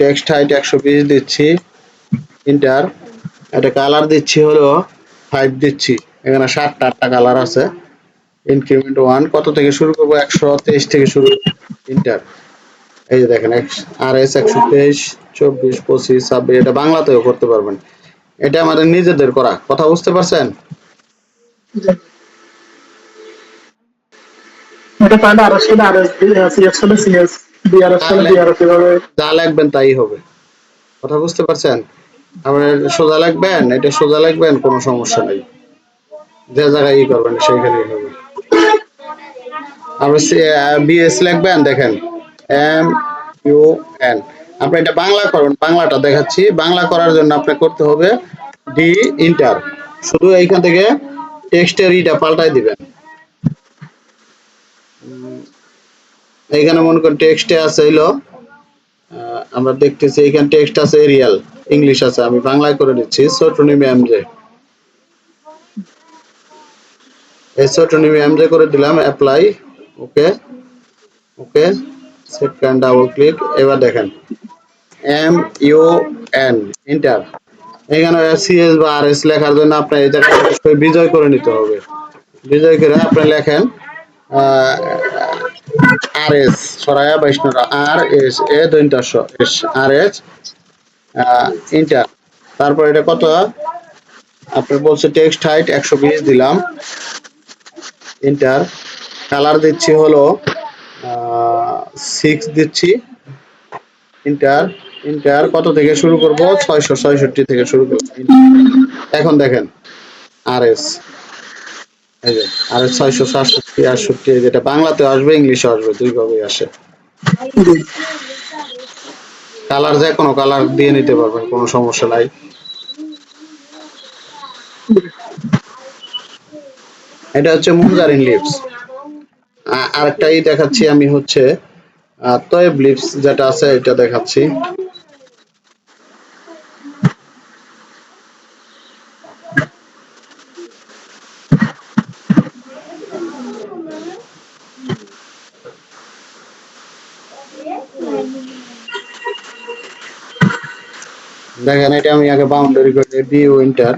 Text height একশো বিশ দিচ্ছি। ইন্টার এটা কালার দিচ্ছি হলো ফাইভ দিচ্ছি। এখানে সাতটা আটটা কালার আছে। ইনক্রিমেন্ট ওয়ান কত থেকে শুরু করব? একশো তেইশ থেকে শুরু ইন্টার এই যে দেখেন আর এস একশো তেইশ, চব্বিশ, পঁচিশ, ছাব্বিশ, এটা বাংলাতেও করতে পারবেন। এটা আমাদের নিজেদের করা। কথা বুঝতে পারছেন? এটা তাহলে আর হলে আর এস সিএস সিএস যা লাগবেন তাই হবে। কথা বুঝতে পারছেন? আপনার সোজা লাগবেন এটা সোজা লাগবেন কোনো সমস্যা নেই। যে জায়গায় ই করবেন সেইখানেই হবে। আপনি বিএস লিখবেন দেখেন। M U N. আপনি এটা বাংলা করবেন বাংলাটা দেখাচ্ছি। বাংলা করার জন্য আপনাকে করতে হবে ডি ইন্টার। শুধু এইখান থেকে টেক্সটের ইটা পাল্টাই দিবেন। উম, এইখানে মনে করেন টেক্সটে আছে হইল আমরা দেখতেছি এখানে টেক্সট আছে এরিয়াল ইংলিশ আছে আমি বাংলায় করে দিচ্ছি সোটনিমি এমজে এই সোটনিমি এমজে করে দিলাম apply okay okay second double click এবার দেখেন এম ইউ এন ইন্টার এখানে সিএস বা আর এস লেখার জন্য আপনার এই বিজয় করে নিতে হবে। বিজয় করে আপনি লেখেন আর এস সরায়া বৈষ্ণব আর এস এ দৈন্তাস এস আর এস ইন্টার তারপর এটা কত? আপনার বলছে টেক্সট হাইট একশো বিশ দিলাম ইন্টার কালার দিচ্ছি হলো সিক্স দিচ্ছি ইন্টার ইন্টার কত থেকে শুরু করব? ছয়শো, ছয়ষট্টি থেকে শুরু করব এখন দেখেন আর এস আর এস ছয়শো সাতষট্টি যেটা বাংলাতে আসবে, ইংলিশে আসবে, দুইভাবেই আসে। কালার কোনো কালার দিয়ে নিতে পারবেন, কোনো সমস্যা নাই। এটা হচ্ছে মুজারিন লিপস আরেকটাই দেখাচ্ছি আমি হচ্ছে তয়েব লিপস যেটা আছে, এটা দেখাচ্ছি। দেখেন, এটা আমি আগে বাউন্ডারি করে B winter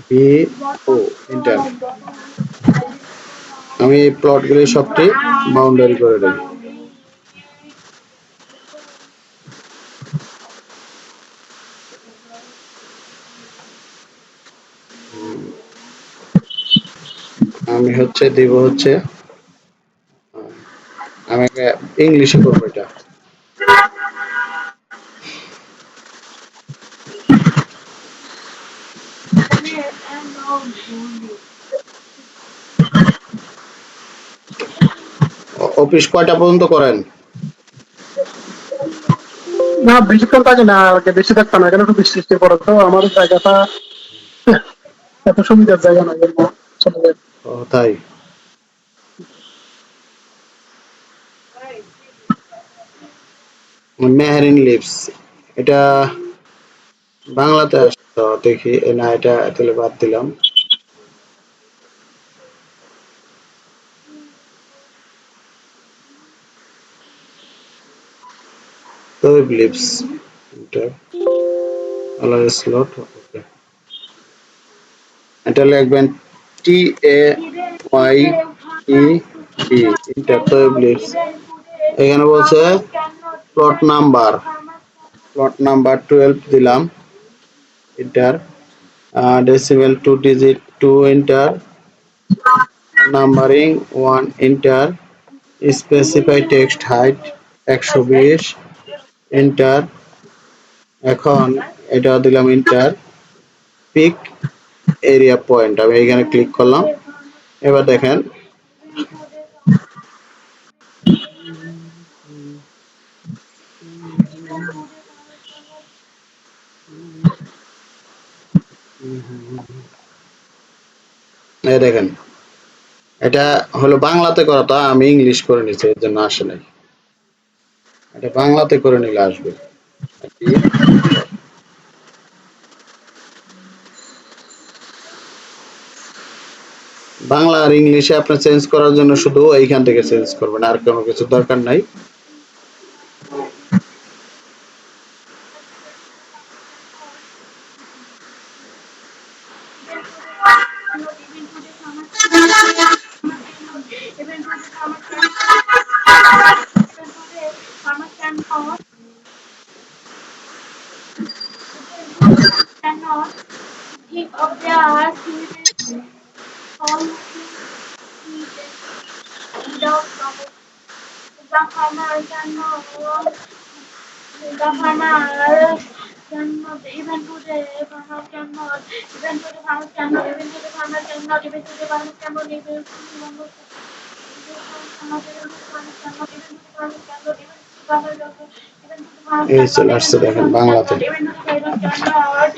B O enter আমি এই প্লটগুলি সবটি বাউন্ডারি করে দেব আমি হচ্ছে দিব হচ্ছে আমি ইংলিশে করব এটা। অফিস কয়টা পর্যন্ত করেন? না বেশিক্ষণ থাকে না বেশি দেখতাম না কেন একটু বৃষ্টি পড়ে তো আমার জায়গাটা, এত সুবিধার জায়গা না চলে যায়। ও, তাই? মেহরিন লিপস এটা বাংলাতে আসতো দেখি না, এটা তাহলে বাদ দিলাম। লিপস এটা লিখবেন T A Y E B enter তৈব লিপস এখানে বলছে plot number plot number twelve দিলাম enter decimal two digit two enter numbering one enter specify text height একশো বিশ ইন্টার এখন এটা দিলাম ইন্টার পিক এরিয়া পয়েন্ট আমি এখানে ক্লিক করলাম। এবার দেখেন। এই দেখেন, এটা হলো বাংলাতে করাটা আমি ইংলিশ করে নিচ্ছি এর জন্য আসে নাই। এটা বাংলাতে করে নিলে আসবে। বাংলা আর ইংলিশে আপনি চেঞ্জ করার জন্য শুধু এইখান থেকে চেঞ্জ করবেন, আর কোনো কিছু দরকার নাই। Cannot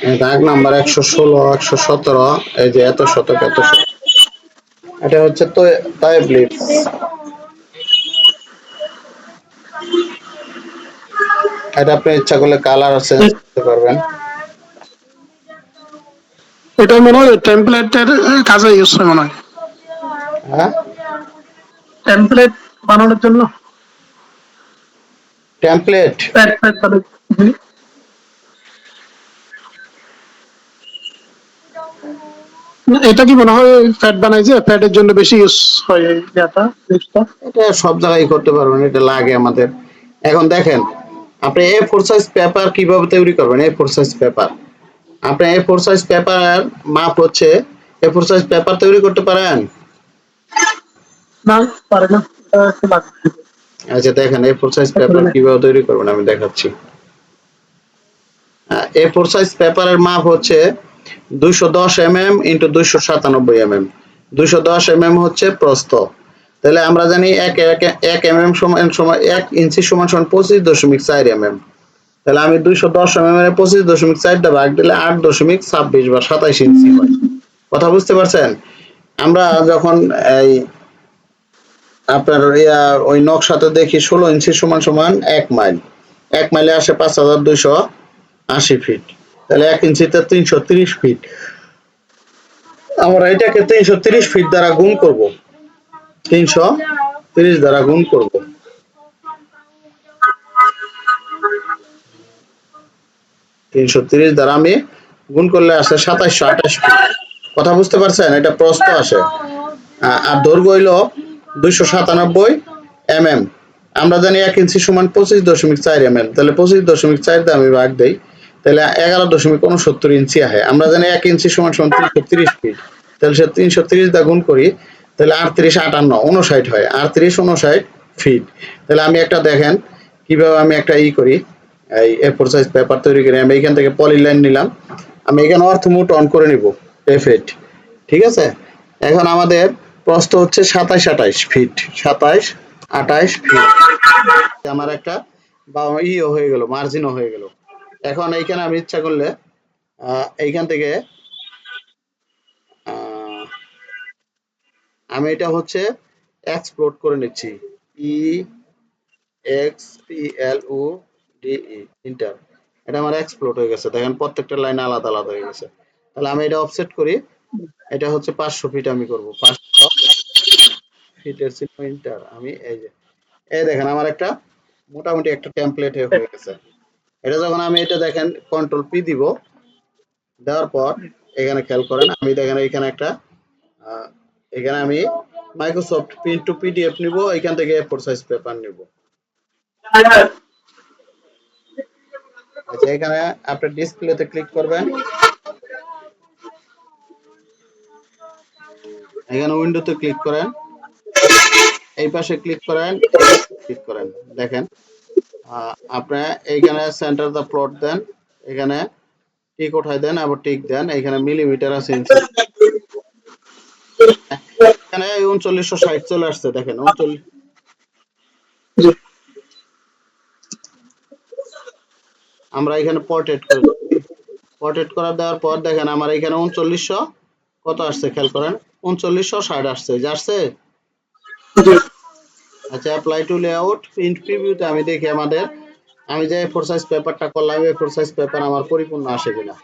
এই নাম্বার একশো ষোলো একশো সতেরো এই যে এত শতক এত শতক। এটা হচ্ছে তো তাইব লিপস এটা আপনি ইচ্ছা করলে কালার চেঞ্জ করতে পারবেন। এটা মনে হয় টেমপ্লেটের কাজে ইউজ হয় মনে হয়। হ্যাঁ? টেমপ্লেট বানানোর জন্য। টেমপ্লেট প্যাড প্যাড বানানোর জি। না, এটা কি মনে হয় প্যাড বানাই যে প্যাডের জন্য বেশি ইউজ হয় লিপসটা এটা সব জায়গায় করতে পারবেন এটা লাগে আমাদের। এখন দেখেন আপনি এ ফোর সাইজ পেপার কীভাবে তৈরি করবেন? এ ফোর সাইজ পেপার আপনি এ ফোর সাইজ পেপার মাপ হচ্ছে এ ফোর সাইজ পেপার তৈরি করতে পারেন? না পারে না এটা আচ্ছা দেখেন এ ফোর সাইজ পেপার কীভাবে তৈরি করবেন আমি দেখাচ্ছি। এ ফোর সাইজ পেপারের মাপ হচ্ছে দুইশো তাহলে আমরা জানি এক এম এম সমান সমান এক ইঞ্চি সমান সমান পঁচিশ দশমিক চার এম তাহলে আমি দুইশো দশ এম এম এর পঁচিশ দশমিক চারটা ভাগ দিলে আট দশমিক ছাব্বিশ বা সাতাইশ ইঞ্চি হয়। কথা বুঝতে পারছেন? আমরা যখন এই আপনার ওই নকশাতে দেখি ষোলো ইঞ্চি সমান সমান এক মাইল। এক মাইলে আসে পাঁচ হাজার দুইশো আশি ফিট। তাহলে এক ইঞ্চিতে তিনশো তিরিশ ফিট আমরা এটাকে তিনশো তিরিশ ফিট দ্বারা গুণ করব। তিনশো তিরিশ দ্বারা গুণ করব। তিনশো তিরিশ দ্বারা আমি গুণ করলে আসে সাতাইশশো আঠাশ ফিট কথা বুঝতে পারছেন? এটা প্রস্থ আসে। আর দৈর্ঘ্য হইল দুইশো সাতানব্বই এম এম আমরা জানি এক ইঞ্চি সমান পঁচিশ দশমিক চার এম এম তাহলে পঁচিশ দশমিক চার দিয়ে আমি ভাগ দেই। তাহলে এগারো দশমিক উনসত্তর ইঞ্চি আহে। আমরা জানি এক ইঞ্চি সমান সমান তিনশো তিরিশ ফিট। তাহলে সে তিনশো তিরিশ দা গুণ করি, তাহলে আটত্রিশ আটান্ন উনষাট হয়। আটত্রিশ উনষাট ফিট। তাহলে আমি একটা দেখেন, কীভাবে আমি একটা ই করি। এই এ ফোর সাইজ পেপার তৈরি করি আমি এখান থেকে পলি লাইন নিলাম। আমি এখানে অর্থ অর্থমুট অন করে নিব এফেট ঠিক আছে? এখন আমাদের প্রস্থ হচ্ছে সাতাইশ আটাইশ ফিট। সাতাইশ আঠাইশ ফিট। আমার একটা বা ইও হয়ে গেল মার্জিনও হয়ে গেল। এখন এইখানে আমি ইচ্ছা করলে এইখান থেকে আমি এটা হচ্ছে এক্সপ্লোর করে নিচ্ছি। E X P L O D E enter এটা আমার এক্সপ্লোর হয়ে গেছে। দেখেন প্রত্যেকটা লাইন আলাদা আলাদা হয়ে গেছে। তাহলে আমি এটা অফসেট করি। এটা হচ্ছে পাঁচশো ফিট আমি করব। পাঁচশো ফিটের ইন্টার আমি এই যে, এই দেখেন আমার একটা মোটামুটি একটা টেমপ্লেট হয়ে গেছে। এটা যখন আমি এটা দেখেন কন্ট্রোল পি দিব, দেওয়ার পর এখানে খেয়াল করেন, আমি দেখেন এখানে একটা এখানে আমি মাইক্রোসফট প্রিন্ট টু পিডিএফ নিব, এখান থেকে ফোর সাইজ পেপার নিব। আচ্ছা এখানে আপনি ডিসপ্লেতে ক্লিক করবেন। এখানে উইন্ডোতে ক্লিক করেন। এই পাশে ক্লিক করেন ক্লিক করেন, দেখেন। আপনি এইখানে সেন্টার দা প্লট দেন এখানে টিক উঠাই দেন আবার টিক দেন এখানে মিলিমিটার আছে এখানে উনচল্লিশশো ষাট চলে আসছে দেখেন উনচল্লিশ আমরা এখানে পর্টেট করে। পর্টেট করা দেওয়ার পর দেখেন আমার এখানে উনচল্লিশশো কত আসছে খেয়াল করেন উনচল্লিশশো ষাট আসছে যে আসছে? জি। আছে অ্যাপ্লাই টু লেআউট প্রিন্ট প্রিভিউতে আমি দেখি আমাদের, আমি যে এ ফোর সাইজ পেপারটা করলাম এ ফোর সাইজ পেপার আমার পরিপূর্ণ আসে কিনা।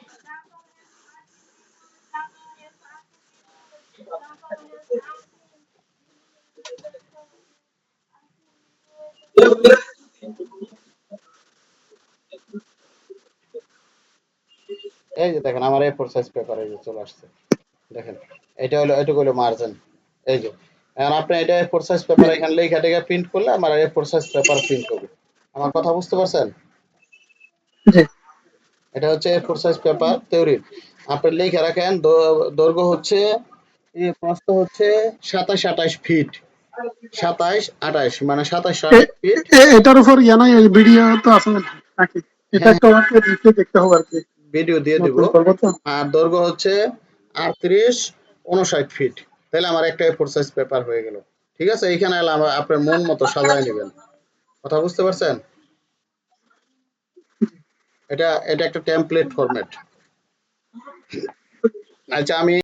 এই যে দেখেন, আমার এ ফোর সাইজ পেপার এই যে চলে আসছে। দেখেন, এটা হলো, এটুকু হলো মার্জিন এই যে এখন আপনি এটা এ ফোর সাইজ পেপার এখানে লেখা টেখা প্রিন্ট করলে আমার A four size paper print হবে। আমার কথা বুঝতে পারছেন? জি। এটা হচ্ছে এ ফোর সাইজ পেপার তৈরি আপনি লিখে রাখেন দৈর্ঘ্য হচ্ছে প্রস্থ হচ্ছে সাতাশ আঠাশ ফিট সাতাশ আঠাশ মানে সাতাশ আঠাশ ফিট এটার উপর ইয়া নাই ভিডিও তো আছে নাকি? এটা হ্যাঁ। একটা আমাকে দেখতে দেখতে হবে আর কি। ভিডিও দিয়ে দিব। করব তো? আর দৈর্ঘ্য হচ্ছে আটত্রিশ উনষাট ফিট তাহলে আমার একটা এ ফোর সাইজ পেপার হয়ে গেল। ঠিক আছে? এইখানে আপনার মন মতো সাজায় নেবেন। কথা বুঝতে পারছেন? এটা এটা একটা টেমপ্লেট ফরম্যাট আচ্ছা আমি